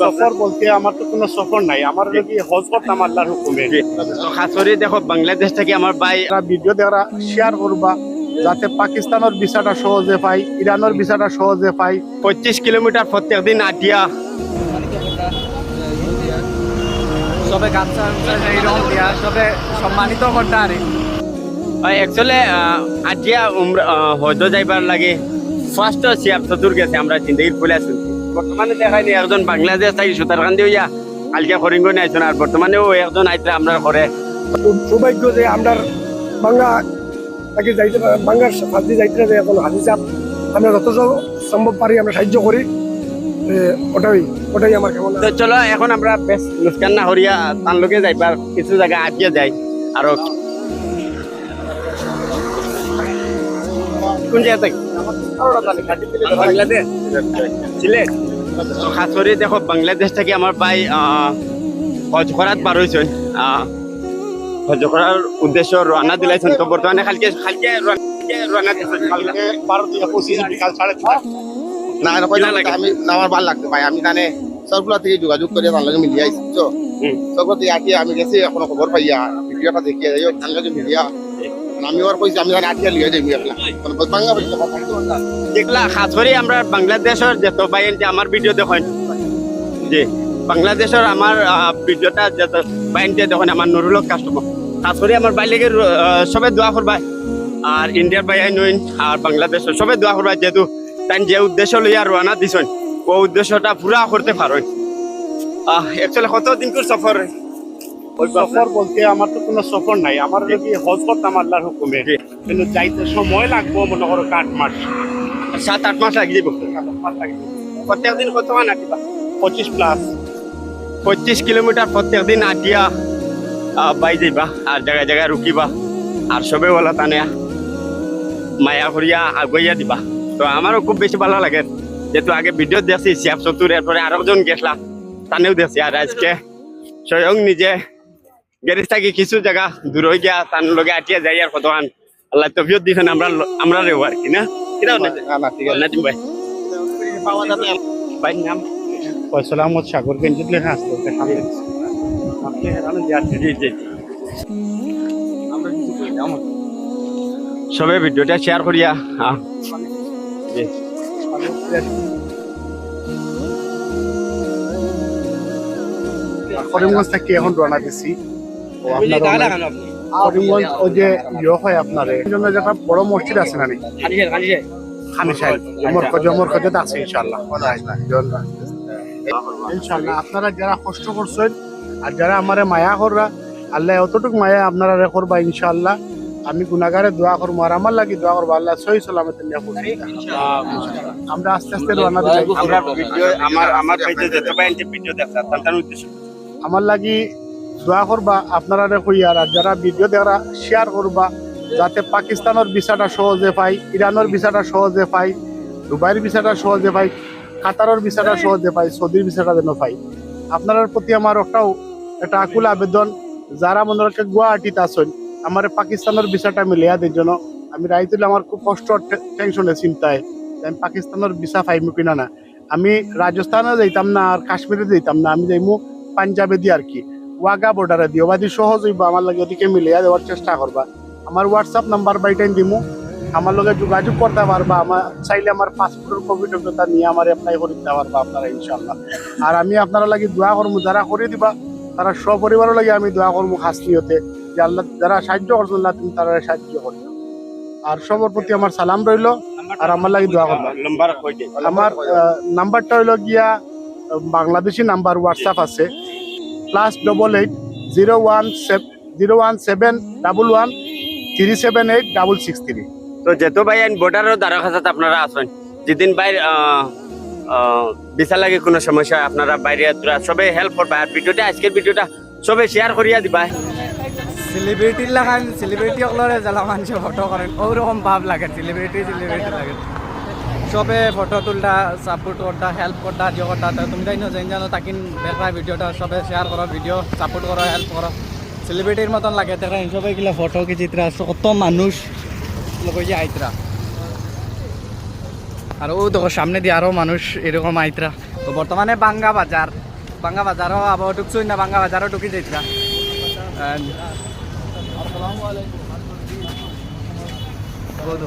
সফর বলতে আমার তো কোনো সফর নাই। আমার যদি হজ করতাম আল্লাহর হুকুমে। খাস করে দেখো বাংলাদেশ থেকে আমার ভাই যারা ভিডিও দেওয়া শেয়ার করবা যাতে পাকিস্তানের ভিসাটা সহজে পাই ইরানের ভিসাটা সহজে পাই। পঁচিশ কিলোমিটার প্রত্যেক দিন আটিয়া। সবে গামছা এইরকম দিয়া সবে সম্মানিত করতে আরে। একচুয়ালি আটিয়া হয়তো যাইবার লাগে। ফার্স্ট সিয়ার চতুর গেছে আমরা জিন্দগির ফুলে শুনছি বর্তমানে দেখাইনি একজন বাংলাদেশ থাকি সুতারকান্দি হইয়া কালকে করিঙ্গ আইছেন আর বর্তমানেও একজন আইতে আমরা করে সৌভাগ্য যে আমরা বাংলা তাকে যাইতে বাংলার সাথে যাইতে না এখন হাজি চাপ আমরা যত সম্ভব পারি আমরা সাহায্য করি। ওটাই ওটাই আমার কেমন। তো চলো এখন আমরা বেশ মুস্কান না হরিয়া তার লোকে যাইবার কিছু জায়গা আটিয়ে যাই আর। কোন জায়গা থেকে বাংলাদেশ? সিলেট খাস করে দেখো বাংলাদেশ থেকে আমার ভাই হজ করাত বার হয়েছেন আহ, হজ করার উদ্দেশ্য রানা দিলাইছেন তো বর্তমানে কালকে কালকে রানা দিয়েছেন কালকে বারো থেকে পঁচিশ বিকাল সাড়ে না এরকম কিনা লাগে? আমি আমার ভালো লাগতো ভাই আমি জানে সবগুলা থেকে যোগাযোগ করে তার লগে মিলিয়ে আইছি তো সবগুলো থেকে আমি গেছি এখনও খবর পাইয়া ভিডিওটা দেখিয়ে যাই মিলিয়া। আমি ওর কইছি, আমি জানি আটিয়ে লিয়ে যাই আপনার বাংলা বলতে দেখলা খাস করে যে আমার ভিডিও দেখেন। যে বাংলাদেশের আমার ভিডিওটা যত বাইনতে দেখেন, আমার নুরুল কাস্টমার খাস করে আমার বাইলেগের সবে দোয়া করবা। আর ইন্ডিয়ার নইন আর বাংলাদেশের সবে দোয়া করবা, যেহেতু তাই যে উদ্দেশ্য লইয়া রওনা দিছেন, ও উদ্দেশ্যটা পুরা করতে পারেন একচুয়ালি কত দিন করে সফর? ওই সফর বলতে আমার তো কোনো সফর নাই। আমার যদি হজ করতাম আল্লাহর হুকুমে। কিন্তু যাইতে সময় লাগবো মনে করো আট মাস সাত আট মাস লাগি যাব প্রত্যেক দিন কত আটিবা পঁচিশ প্লাস পঁচিশ কিলোমিটার প্রত্যেক দিন আটিয়া বাই যাইবা আর জায়গায় জায়গায় রুকিবা আর সবে বলা তানে মায়া করিয়া আগুইয়া দিবা। তো আমারও খুব বেশি ভালো লাগে। যেহেতু আগে ভিডিও দেখছি শিয়াব চতুর এরপরে আরও জন গেছলা তানেও দেখছি। আর আজকে স্বয়ং নিজে গ্যারেজ থাকি কিছু জায়গা দূর হয়ে গিয়া তার লগে আটিয়া যাই আর কতক্ষণ আল্লাহ তফিয়ত দিছেন আমরা আমরা রেও আর কি না? নাজিম ভাই। ভাই নাম? সাগর লেখা সবে ভিডিওটা শেয়ার করিয়া হ্যাঁ করিমগঞ্জ থেকে এখন রওনা দিছি? করিমগঞ্জ ওই যে ইয়ে হয় আপনার জন্য যে একটা বড় মসজিদ আছে না খানি সাহেব অমর খোঁজ অমর খোঁজত আছে ইনশাল্লাহ ইনশাল্লাহ আপনারা যারা কষ্ট করছেন আর যারা আমারে মায়া কররা আল্লাহ অতটুক মায়া আপনারা করবা ইনশাল্লাহ আমি গুনাগারে দোয়া করব আর আমার লাগি দোয়া করব আল্লাহ সহি সালামত আমরা আস্তে আস্তে আমার আমার ভিডিও দেখা আমার লাগি দোয়া করবা আপনারা কইয়ার আর যারা ভিডিও দেওয়া শেয়ার করবা, যাতে পাকিস্তানের ভিসাটা সহজে পাই, ইরানের ভিসাটা সহজে পাই, দুবাইয়ের ভিসাটা সহজে পাই, কাতারের ভিসাটা সহজে পাই, সৌদির ভিসাটা যেন পাই। আপনার প্রতি আমার একটাও একটা আকুল আবেদন, যারা মনে রাখে গুয়াহাটিতে আসেন আমার পাকিস্তানের ভিসাটা মিলিয়া দেওয়ার জন্য আমি রাইতুলে আমার খুব কষ্ট টেনশনে চিন্তায় আমি পাকিস্তানের ভিসা পাইমু কিনা না। আমি রাজস্থানে যাইতাম না, আর কাশ্মীরে যাইতাম না, আমি যাইমু পাঞ্জাবে দিয়ে আর কি। ওয়াগা বর্ডারে দিও। বাদি সহজ হইব আমার লাগে ওদিকে মিলিয়া দেওয়ার চেষ্টা করবা। আমার হোয়াটসঅ্যাপ নাম্বার বাইটাই দিমু। আমার লগে যোগাযোগ করতে পারবা। আমার চাইলে আমার পাসপোর্টের কপি টপিটা নিয়ে আমার অ্যাপ্লাই করে দিতে পারবা আপনারা ইনশাল্লাহ আর আমি আপনারা লাগি দোয়া করব যারা করে দিবা তারা সপরিবারও লাগে আমি দোয়া করব হাসনিয়তে যে আল্লাহ যারা সাহায্য করছেন না তুমি তারা সাহায্য করবে আর সবার প্রতি আমার সালাম রইল আর আমার লাগি দোয়া করবা। আমার নাম্বারটা হইল গিয়া বাংলাদেশি নাম্বার হোয়াটসঅ্যাপ আছে। Plus double eight zero one zero one seven double one three seven eight double six three তো যেহেতু ভাই আইন বর্ডারও দ্বারা কাছে আপনারা আছেন। যেদিন বাইর বিশা লাগে কোনো সমস্যা আপনারা বাইরে তোরা সবে হেল্প করবা। আর ভিডিওটা আজকের ভিডিওটা সবে শেয়ার করিয়া দিবা। সেলিব্রিটির লাগান সেলিব্রিটি সকলরে জ্বালা মানুষ ফটো করেন ওরকম ভাব লাগে সেলিব্রিটি সেলিব্রিটি লাগে। সবে ফটো তুলটা সাপোর্ট করতা হেল্প করতা দিও করতা তো তুমি তাই জানি জানো তাকিন দেখা ভিডিওটা সবে শেয়ার করো ভিডিও সাপোর্ট করো হেল্প করো সেলিব্রিটির মতন লাগে দেখা সবাই গিলা ফটো কি চিত্রা কত মানুষ যে আইতরা আর ও দেখো সামনে দিয়ে আরও মানুষ এরকম আইতরা তো বর্তমানে বাঙ্গা বাজার বাঙ্গা বাজারও আবার ঢুকছই না বাঙ্গা বাজারও ঢুকি যাইতরা বৌদ্ধ